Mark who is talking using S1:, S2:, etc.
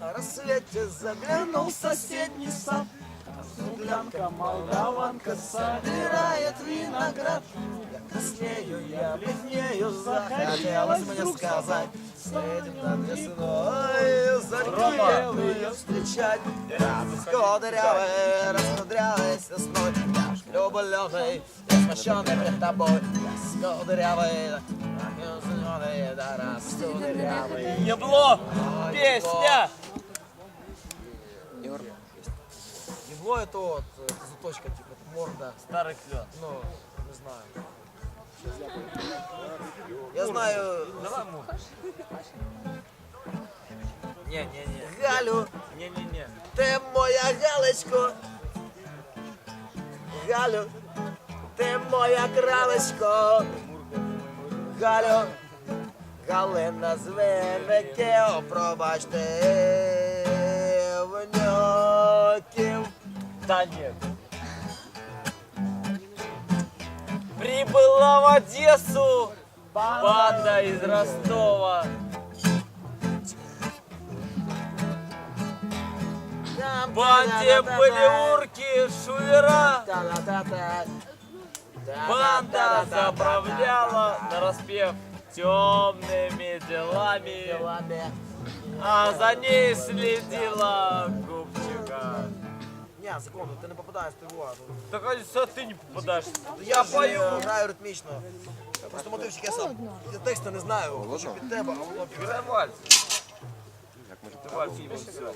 S1: Рассвете заглянул в соседний сад. Гулянка, молдаванка собирает виноград. Я краснею, я бледнею, захотелось мне сказать. Средим над весной, зарю ее встречать. Кудрявой, раскудрявой сосной. Я ж влюбленный, я смущенный пред тобой. Я
S2: Ебло! Песня!
S1: Ебло это вот э, заточка, типа морда.
S2: Старый клен.
S1: Ну, не знаю. Я знаю
S2: Давай му. Не, не, не.
S1: Галю,
S2: Не, не, не.
S1: ти моя Галочко. Галю, ти моя кралечко. Галю, Галина з виників, пробачте, внуків.
S2: Да нет. Прибыла в Одессу банда из Ростова. Банде были урки.
S1: Та-та-та-та.
S2: Банда заправляла на распев темными делами,
S1: Делами.
S2: а за ней следила губчика.
S1: Ні, секунду, ти не попадаєш в тривогу.
S2: Так а ты не попадаешь.
S1: Я пою, граю ритмічно. Просто мотивчик я сам. Я тексту не знаю. Хочу під тебе, а воно під
S2: Играй вальс. Ты вальс, все.